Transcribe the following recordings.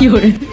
ওই যে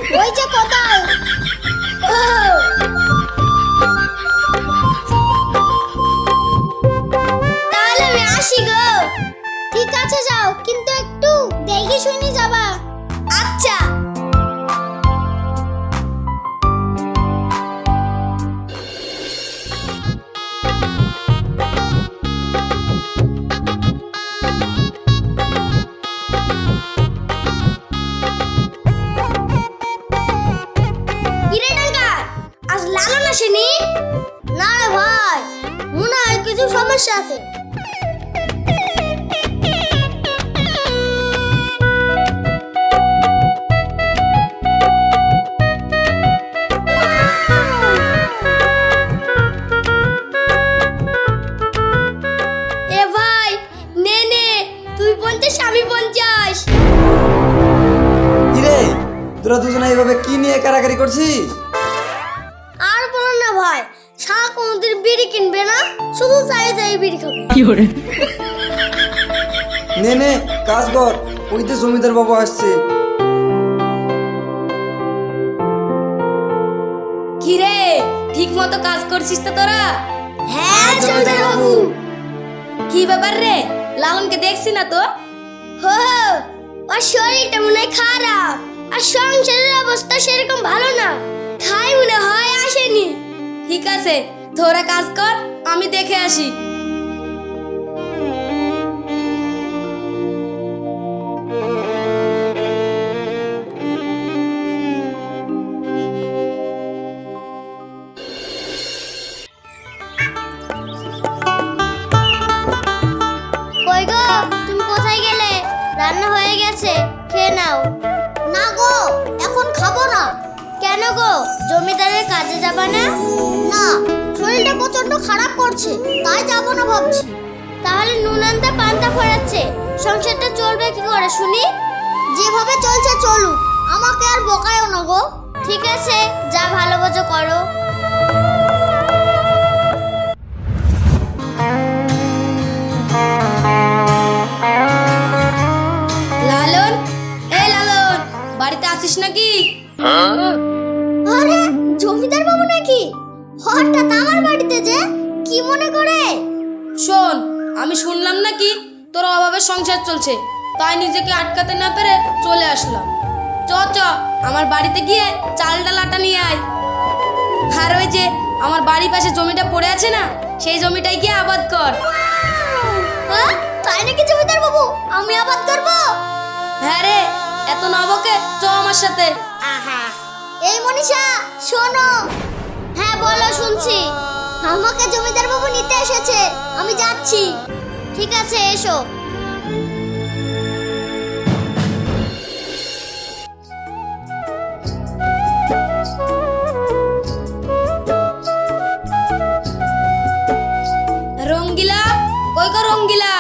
শুধু চাই চাই বিড়ি খাবে। নে নে কাজ কর। ওই তো জমিদার বাবু আসছে। কিরে ঠিক মতো কাজ করছিস তো তোরা? হ্যাঁ জমিদার বাবু। কি ব্যাপার রে? লালনকে দেখছি না তো? হো হো, ওর শরীরটা মনে হয় খারাপ। আর সংসারের অবস্থা সেরকম ভালো না। খাই মনে হয় আসেনি। ঠিক আছে তোরা কাজ কর আমি দেখে আসি। কই গো তুমি কোথায় গেলে? রান্না হয়ে গেছে খেয়ে নাও। না গো এখন খাব না। কেন গো? জমিদারের কাজে যাবা না? না। শরীরটা প্রচণ্ড খারাপ করছে তাই যাব না ভাবছি। তাহলে নুন আনতে পান্তা ফোরাচ্ছে সংসারটা চলবে কি করে শুনি? যেভাবে চলছে চলুক আমাকে আর বকায়ও না গো। ঠিক আছে যা ভালো বোঝো করো। লালন এ লালন বাড়িতে আসিস নাকি? আরে জমিদার বাবু নাকি? হঠাৎ আমার বাড়িতে যে কি মনে করে? শোন আমি শুনলাম নাকি তোর অভাবে সংসার চলছে তাই নিজেকে আটকাতে না পেরে চলে আসলাম। চ চ আমার বাড়িতে গিয়ে চালটা লাটা নিয়ে আয়। আর ওই যে আমার বাড়ির পাশে জমিটা পড়ে আছে না সেই জমিটাই গিয়ে আবাদ কর। হ্যাঁ তাই নাকি জমিদার বাবু? আমি আবাদ করব? হ্যাঁ রে এত নবকে চ আমার সাথে। আহা! এই মনীষা শোনো। হ্যাঁ বলো শুনছি। আমাকে জমিদার বাবু নিতে এসেছে। আমি যাচ্ছি। ঠিক আছে এসো। রঙ্গিলা কই গো রঙ্গিলা?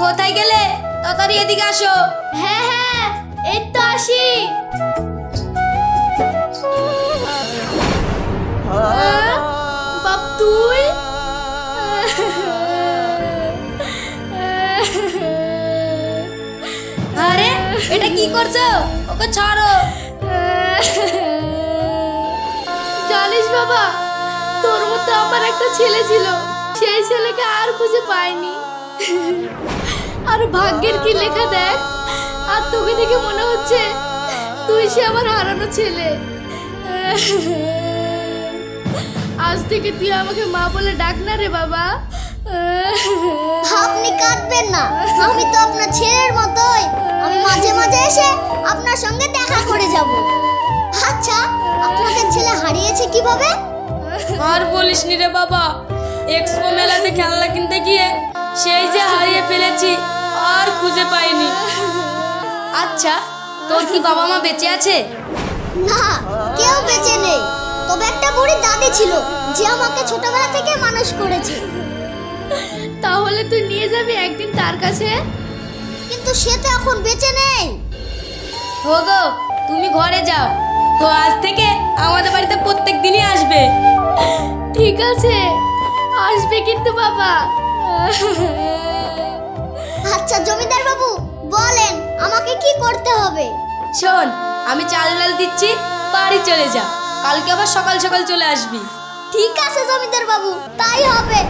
কোথায় গেলে? তাড়াতাড়ি এদিকে আসো। হ্যাঁ কি করছ? ওকে ছাড়ো। জানিস বাবা তোর মতো আমার একটা ছেলে ছিল। সেই ছেলেকে আর খুঁজে পাইনি। আর ভাগ্যের কি লেখা দেখ আর তোকে দেখে মনে হচ্ছে তুই সে আমার হারানো ছেলে। আজ থেকে তুই আমাকে মা বলে ডাক না রে বাবা। আপনি কাঁদবেন না আমি তো আপনার ছেলের মতোই। আমি মাঝে মাঝে এসে আপনার সঙ্গে দেখা করে যাব। আচ্ছা আপনাদের ছেলে হারিয়েছে কীভাবে? আর বলিস নি রে বাবা এক্সপো মেলাতে খেলনা কিনতে গিয়ে সেই যে হারিয়ে ফেলেছি আর খুঁজে পাইনি। আচ্ছা তোর কি বাবা মা বেঁচে আছে? না কেউ বেঁচে নেই। তবে একটা বুড়ি দাদি ছিল যে আমাকে ছোটবেলা থেকে মানুষ করেছে। তাহলে তুই নিয়ে যাবি একদিন তার কাছে? কিন্তু সে তো এখন বেঁচে নেই। হোগো তুমি ঘরে যাও। তো আজ থেকে আমাদের বাড়িতে প্রত্যেক দিনই আসবে। ঠিক আছে আসবে কিন্তু বাবা। আচ্ছা জমিদার বাবু বলেন আমাকে কি করতে হবে? শোন আমি চাল ডাল দিচ্ছি বাড়ি চলে যা। কালকে আবার সকাল সকাল চলে আসবি। ঠিক আছে জমিদার বাবু তাই হবে।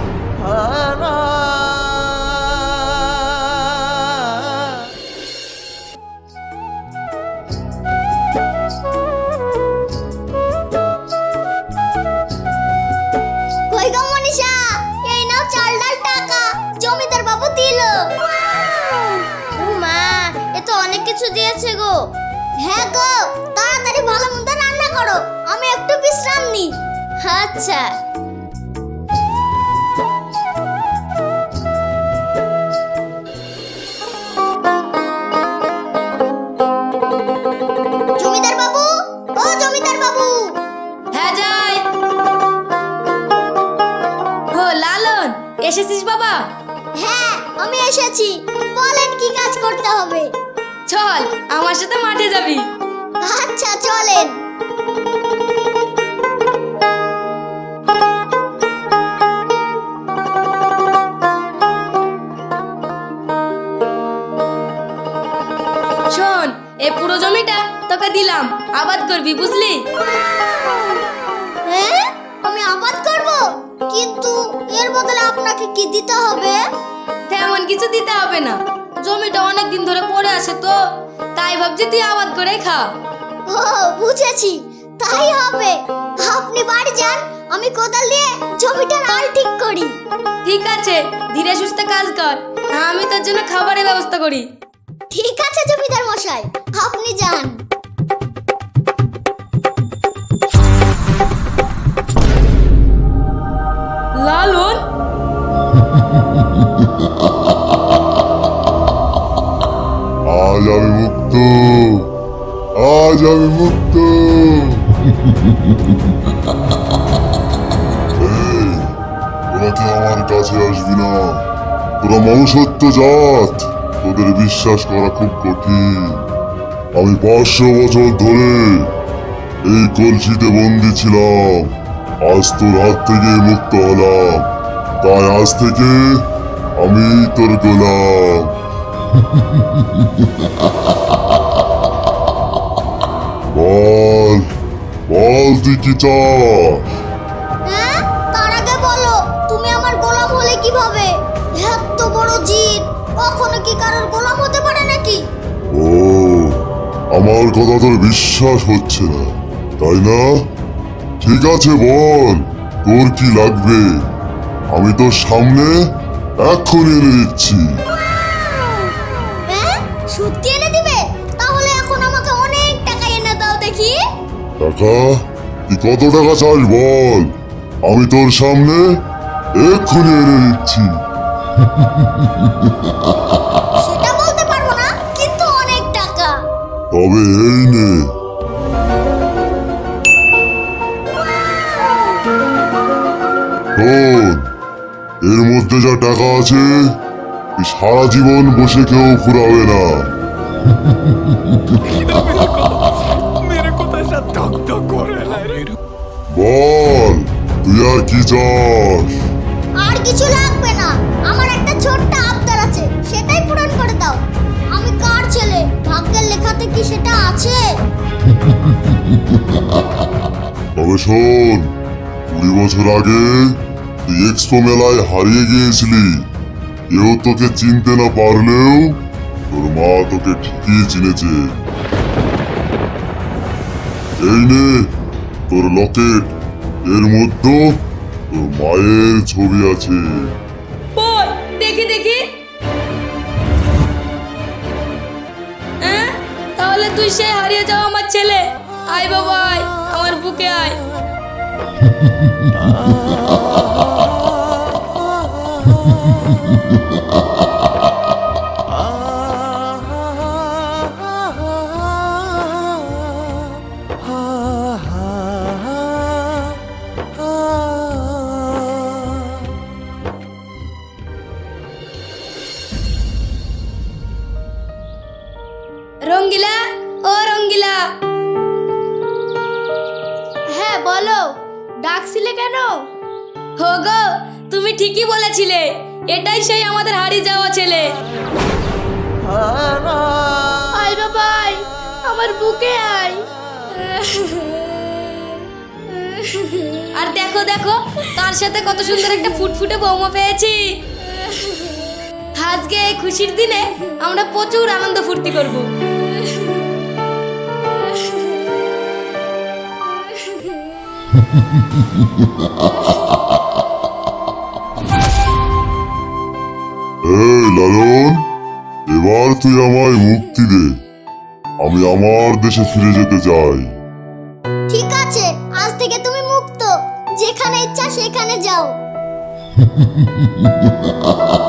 আচ্ছা। হ্যাঁ যাই। ও লালন এসেছিস বাবা? হ্যাঁ আমি এসেছি। বলেন কি কাজ করতে হবে? চল আমার সাথে মাঠে যাবি। আচ্ছা চলেন। তোকে দিলাম। আবাদ করবি বুঝলি? হ্যাঁ? আমি আবাদ করব? কিন্তু এর বদলে আপনাকে কি দিতে হবে? তেমন কিছু দিতে হবে না। জমিটা অনেক দিন ধরে পড়ে আছে তো তাই ভাবছি তুই আবাদ করে খা। ও বুঝেছি। তাই হবে। আপনি বাড়ি যান আমি কোদাল দিয়ে জমিটার আল ঠিক করি। ঠিক আছে ধীরে সুস্থে কাজ কর। আমি তোর জন্য খাবারের ব্যবস্থা করি। ঠিক আছে জমিদার মশাই। আপনি যান। মুক্ত। আজ আমি মুক্ত। তোরা আমার কাছে আসবি না। তোরা মনুষ্যত্ব জাত। তোদের বিশ্বাস করা খুব কঠিন। আমি পাঁচশো বছর ধরে এই কলসিতে বন্দি ছিলাম। আজ তোর হাত থেকে মুক্ত হলাম। তাই আজ থেকে আমি তোর গোলাম। বল তুই কি চাস হ্যাঁ? তার আগে বলো তুমি আমার গোলাম হলে কীভাবে? এত বড় জিন কখনো কি কারোর গোলাম হতে পারে নাকি? ও আমার কথা তোর বিশ্বাস হচ্ছে না তাই না? ঠিক আছে বল তোর কি লাগবে? আমি তোর সামনে এক্ষুনি এনে দিচ্ছি। হ্যাঁ? সত্যি এনে দিবে? তাহলে এখন আমাকে অনেক টাকা এনে দাও দেখি। টাকা তুই কত টাকা চাস বল? আমি তোর সামনে এক্ষুনি এনে দিচ্ছি। সেটা বলতে পারব না কিন্তু অনেক টাকা। তবে এই নে। শোন এর মধ্যে যা টাকা আছে সারা জীবন বসে কেউ ফুরাবে না। তুই আর কি চাস আর কিছু লাগবে না। আমার একটা ছোট্ট আবদার আছে, সেটাই পূরণ করে দাও। আমি কার ছেলে? ভাগ্যের লেখাতে কি সেটা আছে? তবে শোন, কুড়ি বছর আগে তুই এক্সপো মেলায় হারিয়ে গিয়েছিলি। কেউ তোকে চিনতে না পারলেও তোর মা তোকে ঠিকই চিনেছে। এই নে তোর লকেট এর মধ্যে মায়ের ছবি আছে। ওই দেখি দেখি। হ্যাঁ? তাহলে তুই সেই হারিয়ে যাওয়া আমার ছেলে। আয় বাবা আয় আমার বুকে আয়। রঙ্গিলা ও রঙ্গিলা। হ্যাঁ বলো। ডাকছিলে কেন? হো গো তুমি ঠিকই বলেছিলে। এটাই সেই আমাদের হারিয়ে যাওয়া ছেলে। আয় বাবাই আমার বুকে আয়। আর দেখো দেখো তার সাথে কত সুন্দর একটা ফুটফুটে বৌমা পেয়েছি। আজকে এই খুশির দিনে আমরা প্রচুর আনন্দ ফুর্তি করব। এই লালন এবার তুই আমায় মুক্তি দে। আমি আমার দেশে ফিরে যেতে চাই। ঠিক আছে আজ থেকে তুমি মুক্ত। যেখানে ইচ্ছা সেখানে যাও।